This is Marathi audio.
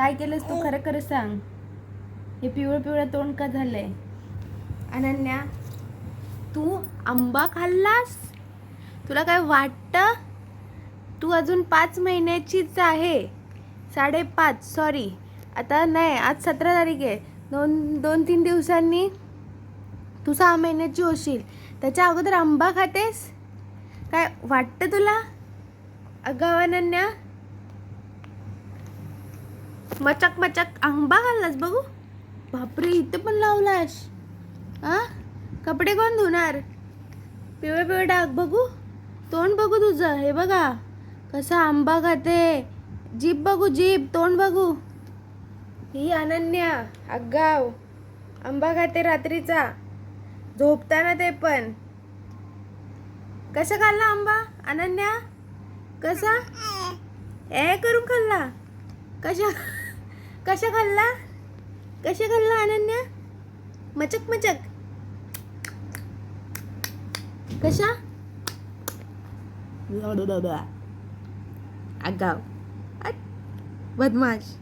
काय केलंस तू? खरं खरं सांग. हे पिवळं पिवळं तोंड का झालंय? अनन्या तू आंबा खाल्लास? तुला काय वाटतं? तू अजून पाच महिन्याचीच आहे. साडेपाच सॉरी आता नाही आज सतरा तारीख आहे. दोन दोन तीन दिवसांनी तू सहा महिन्याची होशील. त्याच्या अगोदर आंबा खातेस? काय वाटतं तुला? अगं अनन्या मचक मचक. आंबा घाललास बघू. बापरे इथं पण लावलास. हा कपडे कोण धुणार? पिवळे पिवळे डाग बघू. तोंड बघू तुझं. हे बघा. कसा आंबा खाते जीभ बघू जीभ. तोंड बघू. ही अनन्या अग्गाव आंबा खाते रात्रीचा. झोपताना ते पण. कसा खाल्ला आंबा? अनन्या? कसा? ए करून खाल्ला. कशा? कशा खाल्ला? कशा खाल्ला अनन्या? मचक मचक. कशा? अगाव बदमाश.